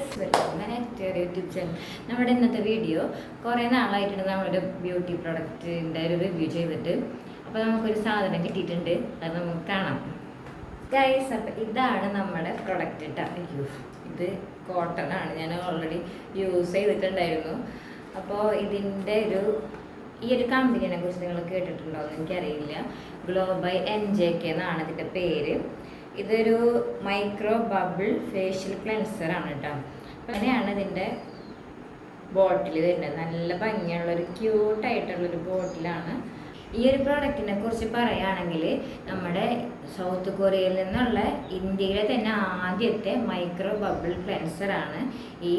Guys welcome to YouTube channel നമ്മുടെ ഇന്നത്തെ video കുറേ നാളായിട്ടുണ്ട് നമ്മളൊരു ബ്യൂട്ടി പ്രൊഡക്റ്റിന്റെ ഒരു റിവ്യൂ ചെയ്തിട്ട്. അപ്പോൾ നമുക്കൊരു സാധനം കിട്ടിയിട്ടുണ്ട്. അത് നമുക്ക് കാണാം. ഗൈസ് അപ്പം ഇതാണ് നമ്മുടെ പ്രൊഡക്റ്റ് കേട്ടോ ഇത് കോട്ടൺ ആണ്. ഞാൻ ഓൾറെഡി യൂസ് ചെയ്തിട്ടുണ്ടായിരുന്നു. അപ്പോൾ ഇതിന്റെ ഒരു ഈ ഒരു കമ്പനീനെ കുറിച്ച് നിങ്ങൾ കേട്ടിട്ടുണ്ടോ എന്ന് എനിക്കറിയില്ല. ഗ്ലോബൈ എൻ ജെ കെ എന്നാണ് ഇതിന്റെ പേര്. ഇതൊരു മൈക്രോ ബബിൾ ഫേഷ്യൽ ക്ലെൻസർ ആണ് കേട്ടോ അങ്ങനെയാണ് ഇതിന്റെ ബോട്ടിൽ വരുന്നത്. നല്ല ഭംഗിയുള്ള ഭംഗിയുള്ളൊരു ക്യൂട്ടായിട്ടുള്ളൊരു ബോട്ടിലാണ് ഈ ഒരു പ്രോഡക്റ്റിനെ കുറിച്ച് പറയുകയാണെങ്കിൽ നമ്മുടെ സൗത്ത് കൊറിയയിൽ നിന്നുള്ള ഇന്ത്യയിലെ തന്നെ ആദ്യത്തെ മൈക്രോ ബബിൾ ക്ലെൻസർ ആണ് ഈ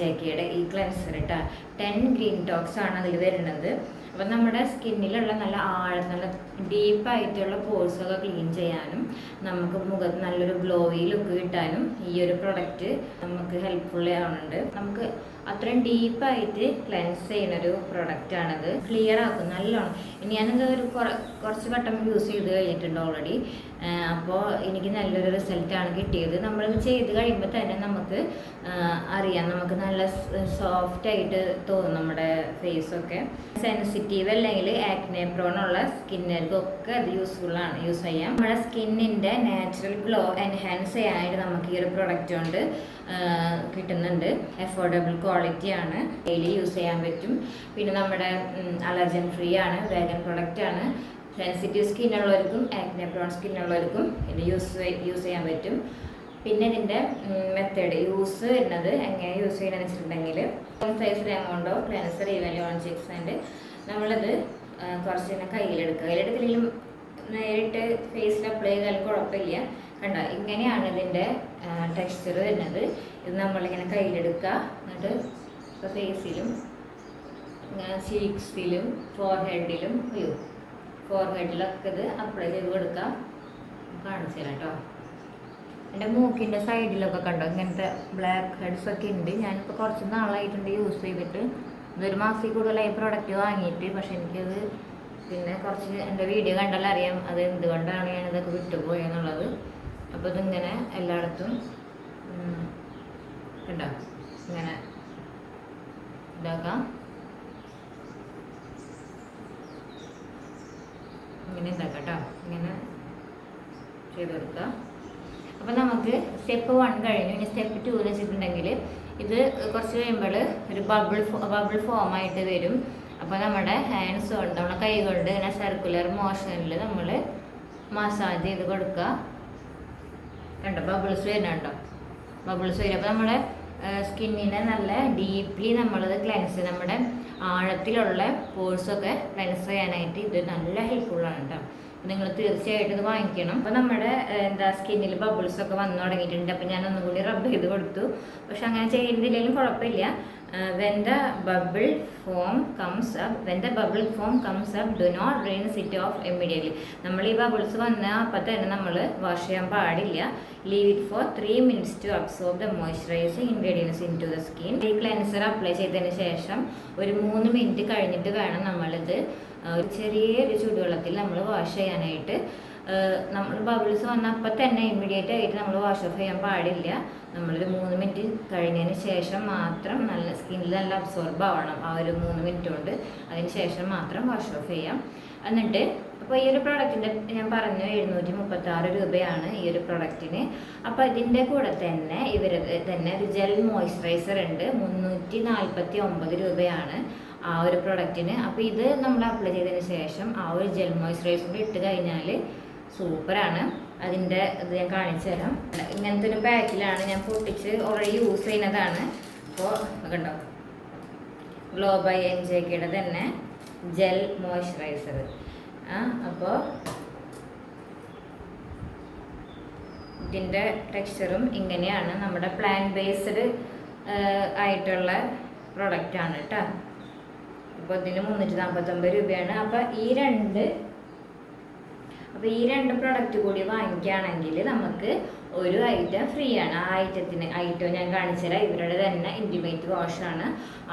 ജെ കെയുടെ ഈ ക്ലെൻസർ കേട്ടോ ടെൻ ഗ്രീൻ ടോക്സ് ആണ് അതിൽ വരുന്നത്. അപ്പം നമ്മുടെ സ്കിന്നിലുള്ള നല്ല ആഴം നല്ല ഡീപ്പായിട്ടുള്ള പോഴ്സൊക്കെ ക്ലീൻ ചെയ്യാനും നമുക്ക് മുഖത്ത് നല്ലൊരു ഗ്ലോയി ലുക്ക് കിട്ടാനും ഈ ഒരു പ്രൊഡക്റ്റ് നമുക്ക് ഹെൽപ്ഫുൾ ആവുന്നുണ്ട്. നമുക്ക് അത്രയും ഡീപ്പായിട്ട് ക്ലെൻസ് ചെയ്യുന്ന ഒരു പ്രൊഡക്റ്റാണത് ക്ലിയർ ആക്കും നല്ലോണം. ഇനി ഞാനത് ഒരു കുറച്ച് വട്ടം യൂസ് ചെയ്ത് കഴിഞ്ഞിട്ടുണ്ട് ഓൾറെഡി അപ്പോൾ എനിക്ക് നല്ലൊരു റിസൾട്ടാണ് കിട്ടിയത്. നമ്മൾ ചെയ്ത് കഴിയുമ്പോൾ തന്നെ നമുക്ക് അറിയാം. നമുക്ക് നല്ല സോഫ്റ്റായിട്ട് തോന്നും നമ്മുടെ ഫേസൊക്കെ സെൻസിറ്റീവ് അല്ലെങ്കിൽ ആക്നെ പ്രോണുള്ള സ്കിന്നുകൾക്കൊക്കെ അത് യൂസ്ഫുൾ ആണ് യൂസ് ചെയ്യാം. നമ്മുടെ സ്കിന്നിന്റെ നാച്ചുറൽ ഗ്ലോ എൻഹാൻസ് ചെയ്യാനായിട്ട് നമുക്ക് ഈ ഒരു പ്രൊഡക്റ്റ് കൊണ്ട് കിട്ടുന്നുണ്ട്. അഫോർഡബിൾ ക്വാളിറ്റി ആണ്. ഡെയിലി യൂസ് ചെയ്യാൻ പറ്റും. പിന്നെ നമ്മുടെ അലർജൻ ഫ്രീ ആണ്. വേഗൻ പ്രൊഡക്റ്റ് ആണ് സ്കിൻ ഉള്ളവർക്കും ആക്നെ പ്രോൺ സ്കിൻ ഉള്ളവർക്കും ഇത് യൂസ് യൂസ് ചെയ്യാൻ പറ്റും. പിന്നെ ഇതിന്റെ മെത്തേഡ് യൂസ് വരുന്നത് എങ്ങനെ യൂസ് ചെയ്യണമെന്ന് വെച്ചിട്ടുണ്ടെങ്കിൽ size എമൗണ്ടോ cleanser even on six and നമ്മളത് കുറച്ച് തന്നെ കയ്യിലെടുക്കുക. കയ്യിലെടുത്തില്ലെങ്കിലും നേരിട്ട് ഫേസിൽ അപ്ലൈ ചെയ്താൽ കുഴപ്പമില്ല. കണ്ടോ? ഇങ്ങനെയാണ് ഇതിന്റെ ടെക്സ്ചർ വരുന്നത്. ഇത് നമ്മളിങ്ങനെ കയ്യിലെടുക്കുക. എന്നിട്ട് ഇപ്പോൾ ഫേസിലും ചീക്സിലും ഫോർഹെഡിലും അയ്യോ ഫോർഹെഡിലൊക്കെ ഇത് അപ്ലൈ ചെയ്ത് കൊടുക്കാം കാണിച്ചു തരാം കേട്ടോ എന്റെ മൂക്കിന്റെ സൈഡിലൊക്കെ കണ്ടോ? ഇങ്ങനത്തെ ബ്ലാക്ക് ഹെഡ്സ് ഒക്കെ ഉണ്ട്. ഞാനിപ്പോൾ കുറച്ച് നാളായിട്ടുണ്ട് യൂസ് ചെയ്തിട്ട്. ഇതൊരു മാസത്തിൽ കൂടുതലായി പ്രോഡക്റ്റ് വാങ്ങിയിട്ട് പക്ഷെ എനിക്കത് പിന്നെ കുറച്ച് എന്റെ വീഡിയോ കണ്ടാൽ അറിയാം അത് എന്തുകൊണ്ടാണ് ഞാനിതൊക്കെ വിട്ടുപോയെന്നുള്ളത്. അപ്പോൾ ഇതിങ്ങനെ എല്ലായിടത്തും കണ്ടോ? ഇങ്ങനെ ഇതാക്കാം. ഇങ്ങനെ ഇതാക്കാം കേട്ടോ ഇങ്ങനെ ചെയ്ത് കൊടുക്കുക അപ്പോൾ നമുക്ക് സ്റ്റെപ്പ് വൺ കഴിഞ്ഞു. ഇനി സ്റ്റെപ്പ് ടു വെച്ചിട്ടുണ്ടെങ്കിൽ ഇത് കുറച്ച് കഴിയുമ്പോൾ ഒരു ബബിൾ ബബിൾ ഫോം ആയിട്ട് വരും. അപ്പോൾ നമ്മുടെ ഹാൻഡ്സ് കൊണ്ട് നമ്മുടെ കൈ കൊണ്ട് ഇങ്ങനെ സർക്കുലർ മോഷനിൽ നമ്മൾ മസാജ് ചെയ്ത് കൊടുക്കുക. കണ്ടോ? ബബിൾസ് വരുന്നുണ്ടോ ബബിൾസ് വരും. അപ്പോൾ നമ്മുടെ സ്കിന്നിനെ നല്ല ഡീപ്ലി നമ്മളത് ക്ലെൻസ് നമ്മുടെ ആഴത്തിലുള്ള പോഴ്സൊക്കെ ക്ലെൻസ് ചെയ്യാനായിട്ട് ഇത് നല്ല ഹെൽപ്ഫുള്ളാണ് കേട്ടോ നിങ്ങൾ തീർച്ചയായിട്ടും ഇത് വാങ്ങിക്കണം. അപ്പോൾ നമ്മുടെ എന്താ സ്കിന്നിൽ ബബിൾസൊക്കെ വന്നു തുടങ്ങിയിട്ടുണ്ട്. അപ്പോൾ ഞാൻ ഒന്നുകൂടി റബ്ബ് ചെയ്ത് കൊടുത്തു. പക്ഷെ അങ്ങനെ ചെയ്യുന്നില്ലെങ്കിലും കുഴപ്പമില്ല. When the bubble foam comes up when the bubble foam comes up do not rinse it off immediately. നമ്മൾ ഈ ബബിൾസ് വന്ന അപ്പം തന്നെ നമ്മൾ വാഷ് ചെയ്യാൻ പാടില്ല. Leave it for three minutes to absorb the moisturising ingredients into the skin ഈ cleanser apply ചെയ്തതിന് ശേഷം ഒരു മൂന്ന് മിനിറ്റ് കഴിഞ്ഞിട്ട് വേണം നമ്മളിത് ഒരു ചെറിയൊരു ചൂടുവെള്ളത്തിൽ നമ്മൾ വാഷ് ചെയ്യാനായിട്ട്. നമ്മൾ ബബിൾസ് വന്ന അപ്പം തന്നെ ഇമ്മീഡിയറ്റ് ആയിട്ട് നമ്മൾ വാഷ് ഓഫ് ചെയ്യാൻ പാടില്ല. നമ്മളൊരു മൂന്ന് മിനിറ്റ് കഴിഞ്ഞതിന് ശേഷം മാത്രം നല്ല സ്കിന്നിൽ നല്ല അബ്സോർബ് ആവണം. ആ ഒരു മൂന്ന് മിനിറ്റ് കൊണ്ട് അതിന് ശേഷം മാത്രം വാഷ് ഓഫ് ചെയ്യാം. എന്നിട്ട് അപ്പോൾ ഈ ഒരു പ്രോഡക്റ്റിന്റെ ഞാൻ പറഞ്ഞു എഴുന്നൂറ്റി മുപ്പത്തി ആറ് രൂപയാണ് ഈ ഒരു പ്രോഡക്റ്റിന് അപ്പോൾ ഇതിന്റെ കൂടെ തന്നെ ഇവർ തന്നെ ഒരു ജെൽ മോയ്സ്ചറൈസർ ഉണ്ട്. മുന്നൂറ്റി നാൽപ്പത്തി ഒമ്പത് രൂപയാണ് ആ ഒരു പ്രൊഡക്റ്റിന് അപ്പോൾ ഇത് നമ്മൾ അപ്ലൈ ചെയ്തതിന് ശേഷം ആ ഒരു ജെൽ മോയ്സ്ചറൈസർ ഇട്ട് കഴിഞ്ഞാൽ സൂപ്പറാണ്. അതിന്റെ ഇത് ഞാൻ കാണിച്ചു തരാം. ഇങ്ങനത്തെ ഒരു പാക്കിലാണ് ഞാൻ പൊട്ടിച്ച് ഓൾറെഡി യൂസ് ചെയ്യുന്നതാണ്. അപ്പോൾ കണ്ടോ? ഗ്ലോബൈ എൻ ജെ കെയുടെ തന്നെ ജെൽ മോയ്സ്ചറൈസർ ആ അപ്പോൾ ഇതിന്റെ ടെക്സ്ചറും ഇങ്ങനെയാണ്. നമ്മുടെ പ്ലാൻ ബേസ്ഡ് ആയിട്ടുള്ള പ്രൊഡക്റ്റാണ് കേട്ടോ അപ്പോൾ ഇതിന് മുന്നൂറ്റി നാൽപ്പത്തൊമ്പത് രൂപയാണ്. അപ്പോൾ ഈ രണ്ട് അപ്പോൾ ഈ രണ്ട് പ്രൊഡക്റ്റ് കൂടി വാങ്ങിക്കുകയാണെങ്കിൽ നമുക്ക് ഒരു ഐറ്റം ഫ്രീ ആണ്. ആ ഐറ്റത്തിന് ഐറ്റം ഞാൻ കാണിച്ചുതരാം ഇവരുടെ തന്നെ ഇന്റിമേറ്റ് വാഷാണ്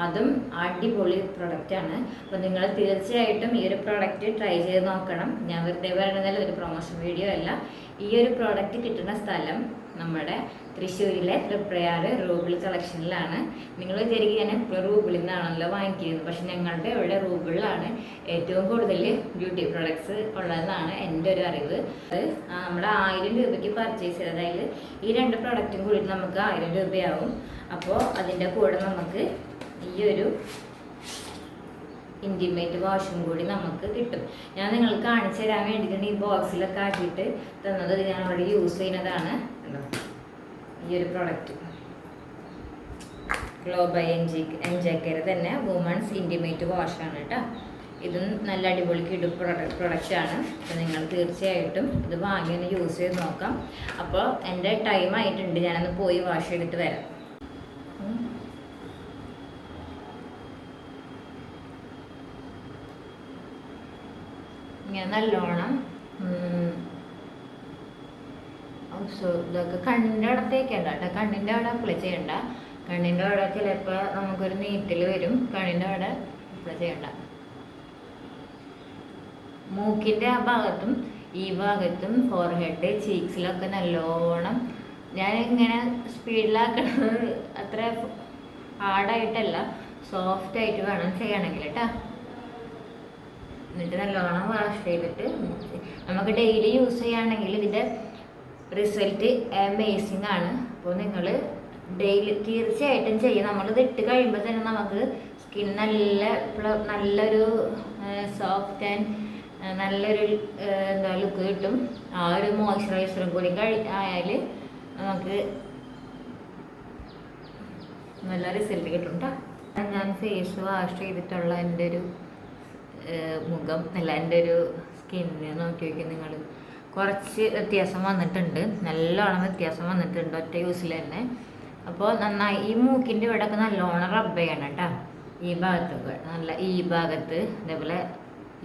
അതും അടിപൊളി പ്രൊഡക്റ്റാണ് അപ്പോൾ നിങ്ങൾ തീർച്ചയായിട്ടും ഈ ഒരു പ്രൊഡക്റ്റ് ട്രൈ ചെയ്ത് നോക്കണം. ഞാൻ വെറുതെ പറയണതല്ല ഒരു പ്രൊമോഷൻ വീഡിയോ അല്ല. ഈ ഒരു പ്രോഡക്റ്റ് കിട്ടുന്ന സ്ഥലം നമ്മുടെ തൃശ്ശൂരിലെ തൃപ്രയാറ് റൂബിൾ കളക്ഷനിലാണ്. നിങ്ങൾ വിചാരിക്കുക ഞാൻ എപ്പോഴും റൂബിളിൽ നിന്നാണല്ലോ വാങ്ങിക്കുന്നത്. പക്ഷെ ഞങ്ങളുടെ ഇവിടെ റൂബിളിലാണ് ഏറ്റവും കൂടുതൽ ബ്യൂട്ടി പ്രോഡക്ട്സ് ഉള്ളതെന്നാണ് എന്റെ ഒരു അറിവ്. അത് നമ്മുടെ ആയിരം രൂപയ്ക്ക് പർച്ചേസ് ചെയ്ത് അതായത് ഈ രണ്ട് പ്രോഡക്റ്റും കൂടി നമുക്ക് ആയിരം രൂപയാവും. അപ്പോൾ അതിന്റെ കൂടെ നമുക്ക് ഈ ഒരു ഇന്റിമേറ്റ് വാഷും കൂടി നമുക്ക് കിട്ടും. ഞാൻ നിങ്ങൾക്ക് കാണിച്ചു തരാൻ വേണ്ടിയിട്ടാണ് ഈ ബോക്സിലൊക്കെ ആക്കിയിട്ട് തന്നത്. ഞാൻ അവിടെ യൂസ് ചെയ്യുന്നതാണ്. കണ്ടോ? ഈ ഒരു പ്രൊഡക്റ്റ് ഗ്ലോബൈ എൻജി എൻജാക്കര തന്നെ വുമൺസ് ഇന്റിമേറ്റ് വാഷാണ് കേട്ടോ. ഇതും നല്ല അടിപൊളി കിടു പ്രൊഡക്റ്റ് പ്രൊഡക്റ്റാണ് അപ്പോൾ നിങ്ങൾ തീർച്ചയായിട്ടും ഇത് വാങ്ങി ഒന്ന് യൂസ് ചെയ്ത് നോക്കാം. അപ്പോൾ എന്റെ ടൈം ആയിട്ടുണ്ട്. ഞാനൊന്ന് പോയി വാഷ് ചെയ്തിട്ട് വരാം. ഇങ്ങനെ നല്ലോണം ഇതൊക്കെ കണ്ണിന്റെ അവിടെ തേക്കണ്ട കേട്ടോ. കണ്ണിന്റെ അവിടെ അപ്ലൈ ചെയ്യണ്ട. കണ്ണിന്റെ അവിടെ ചിലപ്പോൾ നമുക്കൊരു നീറ്റിൽ വരും. കണ്ണിന്റെ അവിടെ അപ്ലൈ ചെയ്യണ്ട. മൂക്കിന്റെ ആ ഭാഗത്തും ഈ ഭാഗത്തും ഫോർഹെഡ് ചീക്സിലൊക്കെ നല്ലോണം ഞാൻ ഇങ്ങനെ സ്പീഡിലാക്കണത് അത്ര ഹാർഡായിട്ടല്ല സോഫ്റ്റ് ആയിട്ട് വേണം ചെയ്യണമെങ്കിൽ കേട്ടോ എന്നിട്ട് നല്ലോണം വാഷ് ചെയ്തിട്ട് നമുക്ക് ഡെയിലി യൂസ് ചെയ്യുകയാണെങ്കിൽ ഇതിന്റെ റിസൾട്ട് അമേസിങ് ആണ്. അപ്പോൾ നിങ്ങൾ ഡെയിലി തീർച്ചയായിട്ടും ചെയ്യും. നമ്മളിത് ഇട്ട് കഴിയുമ്പോൾ തന്നെ നമുക്ക് സ്കിൻ നല്ല നല്ലൊരു സോഫ്റ്റ് ആൻഡ് നല്ലൊരു എന്താ ലുക്ക് കിട്ടും. ആ ഒരു മോയ്സ്ചറൈസറും കൂടി കഴി ആയാൽ നമുക്ക് നല്ല റിസൾട്ട് കിട്ടും കേട്ടോ ഞാൻ ഫേസ് വാഷ് ചെയ്തിട്ടുള്ള എന്റെ ഒരു മുഖം അല്ല എന്റെ ഒരു സ്കിന്നിന് നോക്കി നോക്കി നിങ്ങൾ കുറച്ച് വ്യത്യാസം വന്നിട്ടുണ്ട്. നല്ലോണം വ്യത്യാസം വന്നിട്ടുണ്ട് ഒറ്റ യൂസിൽ തന്നെ. അപ്പോൾ നന്നായി ഈ മൂക്കിന്റെ ഇവിടെയൊക്കെ നല്ലോണം റബ്ബ് ചെയ്യണം കേട്ടോ. ഈ ഭാഗത്തൊക്കെ നല്ല ഈ ഭാഗത്ത് അതേപോലെ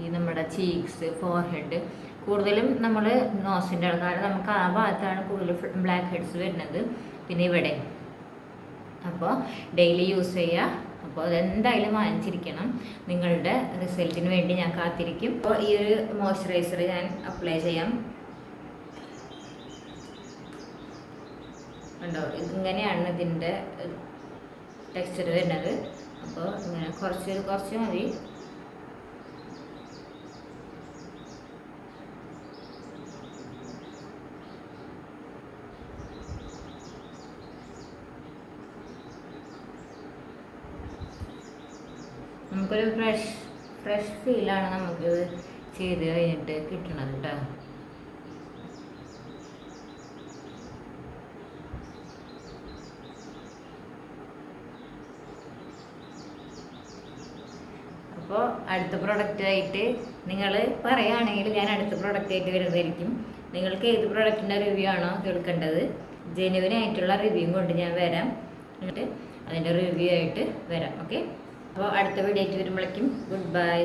ഈ നമ്മുടെ ചീക്സ് ഫോർഹെഡ് കൂടുതലും നമ്മൾ നോസിന്റെ കാരണം നമുക്ക് ആ ഭാഗത്താണ് കൂടുതൽ ബ്ലാക്ക് ഹെഡ്സ് വരുന്നത്. പിന്നെ ഇവിടെ. അപ്പോൾ ഡെയിലി യൂസ് ചെയ്യുക. അപ്പോൾ അതെന്തായാലും വാങ്ങിച്ചിരിക്കണം. നിങ്ങളുടെ റിസൾട്ടിന് വേണ്ടി ഞാൻ കാത്തിരിക്കും. അപ്പോൾ ഈ ഒരു മോയ്സ്ചറൈസർ ഞാൻ അപ്ലൈ ചെയ്യാം. ഉണ്ടോ ഇങ്ങനെയാണ് ഇതിന്റെ ടെക്സ്ചർ വരുന്നത്. അപ്പോൾ ഇങ്ങനെ കുറച്ച് കുറച്ച് മതി. നമുക്കൊരു ഫ്രഷ് ഫ്രഷ് ഫീലാണ് നമുക്ക് ചെയ്ത് കഴിഞ്ഞിട്ട് കിട്ടണത് കേട്ടോ അപ്പോൾ അടുത്ത പ്രൊഡക്റ്റായിട്ട് നിങ്ങൾ പറയുകയാണെങ്കിൽ ഞാൻ അടുത്ത പ്രൊഡക്റ്റായിട്ട് വരുന്നതായിരിക്കും. നിങ്ങൾക്ക് ഏത് പ്രൊഡക്റ്റിന്റെ റിവ്യൂ ആണോ കേൾക്കേണ്ടത്? ജെനുവിനായിട്ടുള്ള റിവ്യൂ കൊണ്ട് ഞാൻ വരാം. എന്നിട്ട് അതിന്റെ റിവ്യൂ ആയിട്ട് വരാം. ഓക്കെ അപ്പോൾ അടുത്ത വീഡിയോ ആയിട്ട് വരുമ്പോഴേക്കും ഗുഡ് ബൈ